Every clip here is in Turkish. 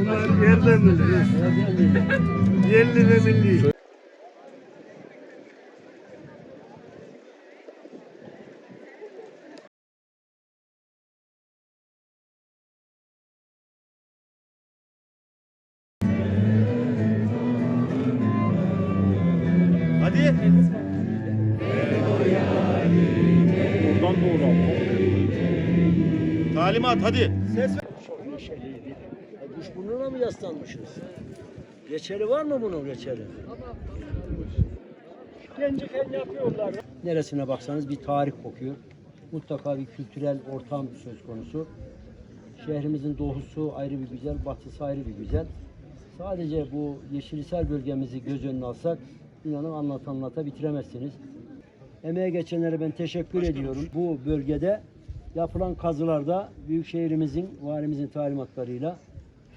Bunlar yerden bilir. Yerli ve milli. Hadi. Buradan doğru. Talimat hadi. Çok neşeliydi. E, kuş burnuna mı yaslanmışız? Reçeli var mı bunun reçeli? Genciken yapıyorlar. Neresine baksanız bir tarih kokuyor. Mutlaka bir kültürel ortam söz konusu. Şehrimizin doğusu ayrı bir güzel, batısı ayrı bir güzel. Sadece bu yeşilisel bölgemizi göz önüne alsak inanın anlat anlata bitiremezsiniz. Emeğe geçenlere ben teşekkür ediyorum. Bu bölgede yapılan kazılarda Büyükşehirimizin, valimizin talimatlarıyla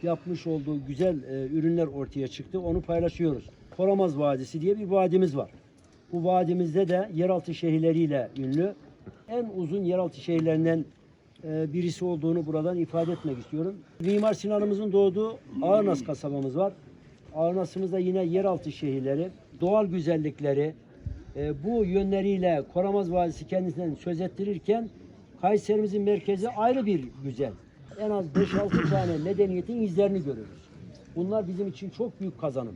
yapmış olduğu güzel e, ürünler ortaya çıktı. Onu paylaşıyoruz. Koramaz Vadisi diye bir vadimiz var. Bu vadimizde de yeraltı şehirleriyle ünlü. En uzun yeraltı şehirlerinden e, birisi olduğunu buradan ifade etmek istiyorum. Mimar Sinan'ımızın doğduğu Ağırnas kasabamız var. Ağırnas'ımızda yine yeraltı şehirleri, doğal güzellikleri, e, bu yönleriyle Koramaz Vadisi kendisinden söz ettirirken Kayserimizin merkezi ayrı bir güzel. En az 5-6 tane medeniyetin izlerini görürüz. Bunlar bizim için çok büyük kazanım.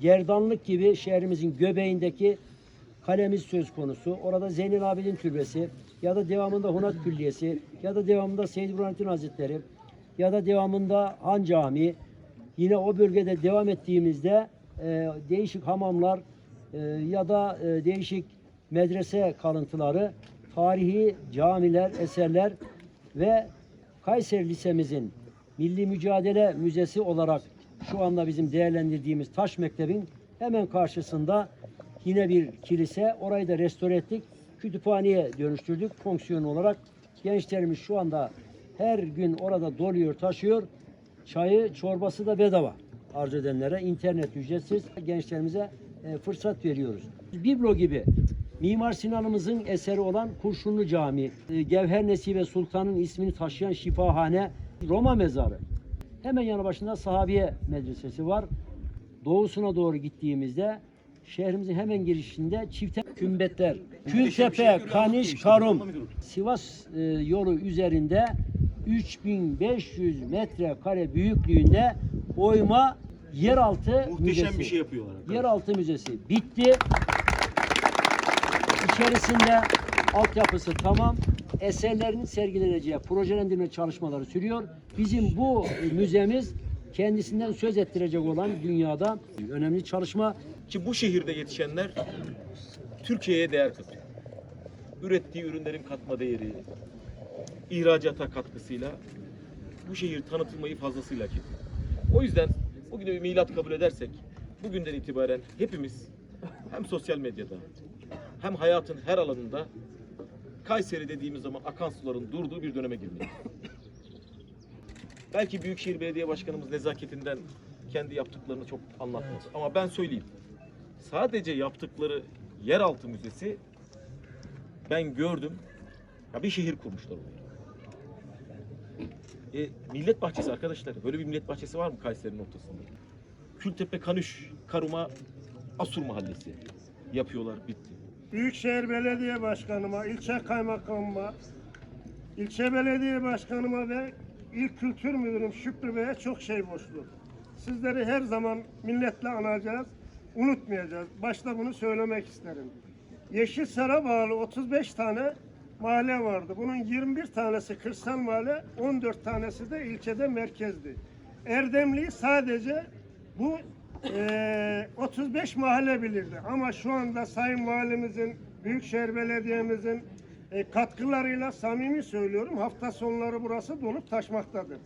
Gerdanlık gibi şehrimizin göbeğindeki kalemiz söz konusu. Orada Zeynel Abidin Türbesi ya da devamında Hunat Külliyesi ya da devamında Seyyid Burhanettin Hazretleri ya da devamında Han Camii. Yine o bölgede devam ettiğimizde e, değişik hamamlar e, ya da e, değişik medrese kalıntıları, tarihi camiler, eserler ve Kayseri Lisemizin Milli Mücadele Müzesi olarak şu anda bizim değerlendirdiğimiz Taş Mektebin hemen karşısında yine bir kilise. Orayı da restore ettik. Kütüphaneye dönüştürdük fonksiyon olarak. Gençlerimiz şu anda her gün orada doluyor, taşıyor. Çayı, çorbası da bedava arzu edenlere. internet ücretsiz. Gençlerimize e, fırsat veriyoruz. Biblo gibi Mimar Sinan'ımızın eseri olan Kurşunlu Camii, e, Gevher Nesibe Sultan'ın ismini taşıyan şifahane, Roma mezarı. Hemen yanı başında Sahabiye Medresesi var. Doğusuna doğru gittiğimizde şehrimizin hemen girişinde çifte kümbetler, Kültepe, Kaniş, Karum, Sivas e, yolu üzerinde 3500 metrekare büyüklüğünde oyma yeraltı Muhteşem müzesi. bir şey yapıyorlar. Yeraltı müzesi bitti. İçerisinde altyapısı tamam. Eserlerin sergileneceği projelendirme çalışmaları sürüyor. Bizim bu müzemiz kendisinden söz ettirecek olan dünyada önemli çalışma. Ki bu şehirde yetişenler Türkiye'ye değer katıyor. Ürettiği ürünlerin katma değeri, ihracata katkısıyla bu şehir tanıtılmayı fazlasıyla hak. O yüzden bugün bir milat kabul edersek bugünden itibaren hepimiz hem sosyal medyada hem hayatın her alanında Kayseri dediğimiz zaman akan suların durduğu bir döneme girmeliyiz. Belki Büyükşehir Belediye Başkanımız nezaketinden kendi yaptıklarını çok anlatmaz. Ama ben söyleyeyim. Sadece yaptıkları yeraltı müzesi ben gördüm. Ya bir şehir kurmuşlar oraya. E, millet bahçesi arkadaşlar. Böyle bir millet bahçesi var mı Kayseri'nin ortasında? Kültepe Kanüş, Karuma, Asur Mahallesi yapıyorlar bitti. Büyükşehir Belediye Başkanıma, ilçe kaymakamıma, ilçe belediye başkanıma ve İl Kültür Müdürüm Şükrü Bey'e çok şey borçlu. Sizleri her zaman milletle anacağız, unutmayacağız. Başta bunu söylemek isterim. Yeşilsar'a bağlı 35 tane mahalle vardı. Bunun 21 tanesi kırsal mahalle, 14 tanesi de ilçede merkezdi. Erdemli'yi sadece bu eee, 35 mahalle bilirdi. Ama şu anda Sayın Valimizin, Büyükşehir Belediye'mizin e, katkılarıyla samimi söylüyorum hafta sonları burası dolup taşmaktadır.